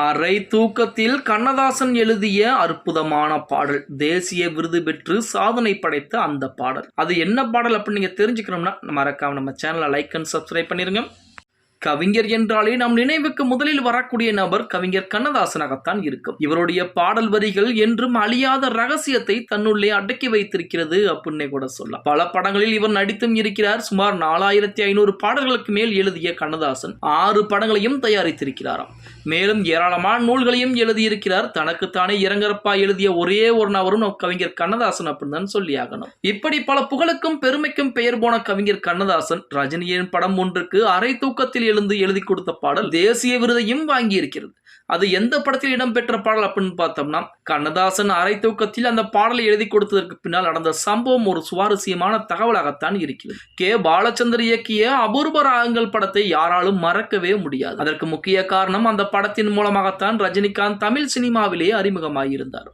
அரை தூக்கத்தில் கண்ணதாசன் எழுதிய அற்புதமான பாடல் தேசிய விருது பெற்று சாதனை படைத்த அந்த பாடல். அது என்ன பாடல் அப்படின்னு நீங்க தெரிஞ்சுக்கணும்னா மறக்காம நம்ம சேனலை லைக் அண்ட் சப்ஸ்கிரைப் பண்ணிருங்க. கவிஞர் என்றாலே நம் நினைவுக்கு முதலில் வரக்கூடிய நபர் கவிஞர் கண்ணதாசனாகத்தான் இருக்கும். இவருடைய பாடல் வரிகள் என்றும் அழியாத ரகசியத்தை தன்னுள்ளே அடக்கி வைத்திருக்கிறது அப்படின்னே கூட சொல்லலாம். பல படங்களில் இவர் நடித்தும் இருக்கிறார். சுமார் நாலாயிரத்தி ஐநூறு பாடல்களுக்கு மேல் எழுதிய கண்ணதாசன் ஆறு படங்களையும் தயாரித்திருக்கிறாராம். மேலும் ஏராளமான நூல்களையும் எழுதியிருக்கிறார். தனக்குத்தானே இரங்கரப்பா எழுதிய ஒரே ஒரு நபரும் நம் கவிஞர் கண்ணதாசன் அப்படின்னு தான் சொல்லி ஆகணும். இப்படி பல புகழுக்கும் பெருமைக்கும் பெயர் போன கவிஞர் கண்ணதாசன் ரஜினியின் படம் ஒன்றுக்கு அரை தூக்கத்தில் எழுந்து எழுதி கொடுத்த பாடல் தேசிய விருதையும் வாங்கியிருக்கிறது. அது எந்த படத்தில் இடம்பெற்ற பாடல் அப்படின்னு பார்த்தோம்னா கண்ணதாசன் அரை தூக்கத்தில் அந்த பாடலை எழுதி கொடுத்ததற்கு பின்னால் நடந்த சம்பவம் ஒரு சுவாரஸ்யமான தகவலாகத்தான் இருக்கிறது. கே. பாலச்சந்தர் இயக்கிய அபூர்வ ராகங்கள் படத்தை யாராலும் மறக்கவே முடியாது. அதற்கு முக்கிய காரணம் அந்த படத்தின் மூலமாகத்தான் ரஜினிகாந்த் தமிழ் சினிமாவிலேயே அறிமுகமாகியிருந்தார்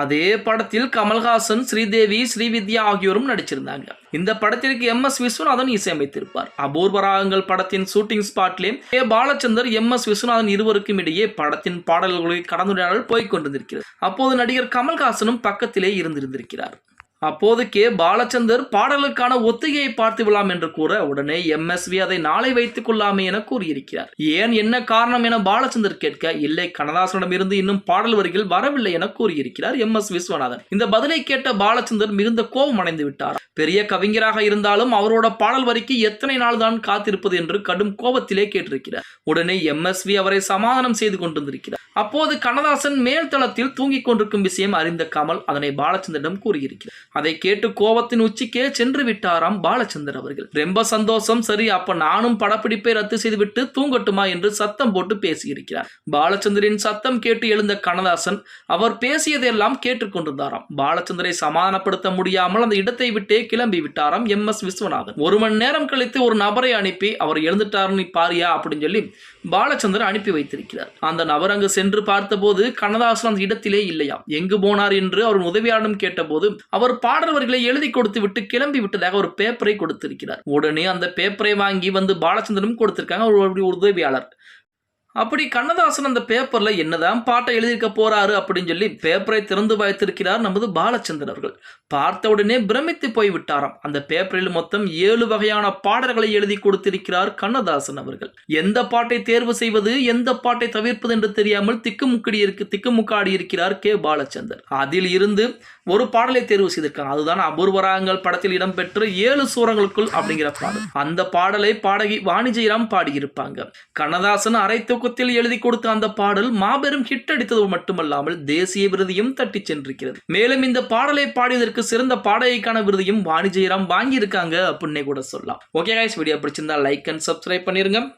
அதே படத்தில் கமல்ஹாசன் ஸ்ரீதேவி ஸ்ரீவித்யா ஆகியோரும் நடிச்சிருந்தாங்க. இந்த படத்திற்கு எம் எஸ் விஸ்வநாதன் இசையமைத்திருப்பார். அபூர்வ ராகங்கள் படத்தின் shooting ஸ்பாட்லே A Balachander M S Viswanathan இருவருக்கும் இடையே படத்தின் பாடல்களை கடந்துரையாடல் போய்க் கொண்டிருக்கிறது அப்போது நடிகர் கமல்ஹாசனும் பக்கத்திலே இருந்திருந்திருக்கிறார். அப்போதுக்கே பாலச்சந்தர் பாடலுக்கான ஒத்திகையை பார்த்து விடலாம் என்று கூற உடனே எம்எஸ்வி அதை நாளை வைத்துக் கொள்ளாமே என கூறியிருக்கிறார். ஏன் என்ன காரணம் என பாலச்சந்தர் கேட்க இல்லை கண்ணதாசனிடம் இருந்து இன்னும் பாடல் வரிகள் வரவில்லை என கூறியிருக்கிறார் எம் எஸ் விஸ்வநாதன். இந்த பதிலை கேட்ட பாலச்சந்தர் மிகுந்த கோபம் அடைந்து விட்டார். பெரிய கவிஞராக இருந்தாலும் அவரோட பாடல் வரிக்கு எத்தனை நாள் தான் காத்திருப்பது என்று கடும் கோபத்திலே கேட்டிருக்கிறார். உடனே எம்எஸ்வி அவரை சமாதானம் செய்து கொண்டிருந்திருக்கிறார். அப்போது கண்ணதாசன் மேல் தளத்தில் தூங்கிக் கொண்டிருக்கும் விஷயம் அறிந்த கமல் அதனை பாலச்சந்தரிடம் கூறியிருக்கிறார். அதை கேட்டு கோபத்தின் உச்சிக்கே சென்று விட்டாராம் பாலச்சந்தர் அவர்கள். ரொம்ப சந்தோஷம் சரி அப்ப நானும் படப்பிடிப்பை ரத்து செய்துவிட்டு தூங்கட்டுமா? என்று சத்தம் போட்டு பேசியிருக்கிறார். பாலச்சந்தரின் சத்தம் கேட்டு எழுந்த கண்ணதாசன் அவர் பேசியதெல்லாம் கேட்டுக்கொண்டிருந்தாராம் பாலச்சந்தரை சமாதானப்படுத்த முடியாமல் அந்த இடத்தை விட்டே கிளம்பி விட்டாராம் எம். எஸ். விஸ்வநாதன். ஒரு மணி நேரம் கழித்து ஒரு நபரை அனுப்பி அவர் எழுந்துட்டார் நீ பாரியா? அப்படின்னு சொல்லி பாலச்சந்தர் அனுப்பி வைத்திருக்கிறார். அந்த நபர் அங்கு சென்று பார்த்தபோது கண்ணதாசன் அந்த இடத்திலே இல்லையாம். எங்கு போனார் என்று அவர் உதவியாளரும் கேட்டபோது அவர் பாடல் வரிகளை எழுதி கொடுத்து விட்டு கிளம்பி விட்டதாக ஒரு பேப்பரை கொடுத்திருக்கிறார். உடனே அந்த பேப்பரை வாங்கி வந்து பாலச்சந்திரனும் கொடுத்திருக்காங்க ஒரு உதவியாளர். அப்படி கண்ணதாசன் அந்த பேப்பர்ல என்னதான் பாட்டை எழுதியிருக்க போறாரு அப்படின்னு சொல்லி பேப்பரை திறந்து வைத்திருக்கிறார் நமது பாலச்சந்தர் அவர்கள் பார்த்த உடனே பிரமித்து போய் விட்டாராம் அந்த பேப்பரில் மொத்தம் ஏழு வகையான பாடல்களை எழுதி கொடுத்திருக்கிறார் கண்ணதாசன் அவர்கள். எந்த பாட்டை தேர்வு செய்வது எந்த பாட்டை தவிர்ப்பது என்று தெரியாமல் திக்குமுக்கடி இருக்கு திக்குமுக்காடி இருக்கிறார் கே. பாலச்சந்தர். அதில் இருந்து ஒரு பாடலை தேர்வு செய்திருக்காங்க. அதுதான் அபூர்வராகங்கள் படத்தில் இடம்பெற்ற ஏழு சூரங்களுக்குள் அப்படிங்கிற பாடல். அந்த பாடலை பாடகி வாணிஜெயராம் பாடியிருப்பாங்க. கண்ணதாசன் அரை தூக்கத்தில் எழுதி கொடுத்த அந்த பாடல் மாபெரும் ஹிட் அடித்தது மட்டுமல்லாமல் தேசிய விருதையும் தட்டி சென்றிருக்கிறது. மேலும் இந்த பாடலை பாடியதற்கு சிறந்த பாடகைக்கான விருதையும் வாணிஜெயராம் வாங்கியிருக்காங்க அப்படின்னே கூட சொல்லலாம். ஓகே கைஸ் வீடியோ பிடிச்சிருந்தா லைக் அண்ட் சப்ஸ்கிரைப் பண்ணிருங்க.